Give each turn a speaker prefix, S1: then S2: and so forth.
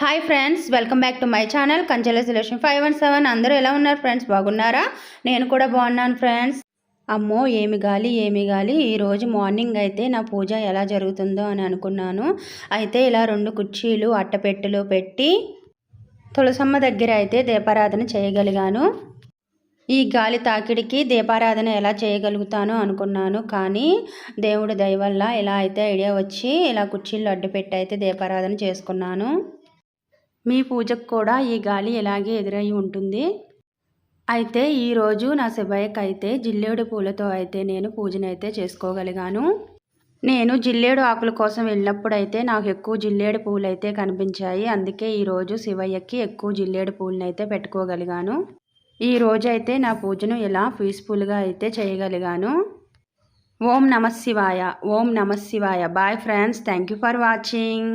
S1: Hi friends welcome back to my channel కంచెల selection five one seven అందరూ ఎలా ఉన్నారు friends బాగున్నారా? నేను కూడా బాగున్నాను ఫ్రెండ్స్ అమ్మో ఏమి గాలి ఏమి గాలి. ఈరోజు మార్నింగ్ అయితే నా పూజ ఎలా జరుగుతుందో అని అనుకున్నాను. అయితే ఇలా రెండు కుర్చీలు అట్టపెట్టెలు పెట్టి తులసమ్మ దగ్గర అయితే దీపారాధన చేయగలిగాను. ఈ గాలి తాకిడికి దీపారాధన ఎలా చేయగలుగుతాను అనుకున్నాను. కానీ దేవుడి దయవల్ల ఇలా అయితే ఐడియా వచ్చి ఇలా కుర్చీలు అడ్డు పెట్టి అయితే దీపారాధన చేసుకున్నాను. మీ పూజకు కూడా ఈ గాలి ఇలాగే ఎదురై ఉంటుంది? అయితే ఈరోజు నా శివయ్యకి అయితే జిల్లేడు పూలతో అయితే నేను పూజనైతే చేసుకోగలిగాను. నేను జిల్లేడు ఆకుల కోసం వెళ్ళినప్పుడు అయితే నాకు ఎక్కువ జిల్లేడు పూలు అయితే కనిపించాయి. అందుకే ఈరోజు శివయ్యకి ఎక్కువ జిల్లేడు పూలను అయితే పెట్టుకోగలిగాను. ఈ రోజు అయితే నా పూజను ఇలా పీస్ఫుల్గా అయితే చేయగలిగాను. ఓం నమ శివాయ. ఓం నమ శివాయ. Bye friends thank you for watching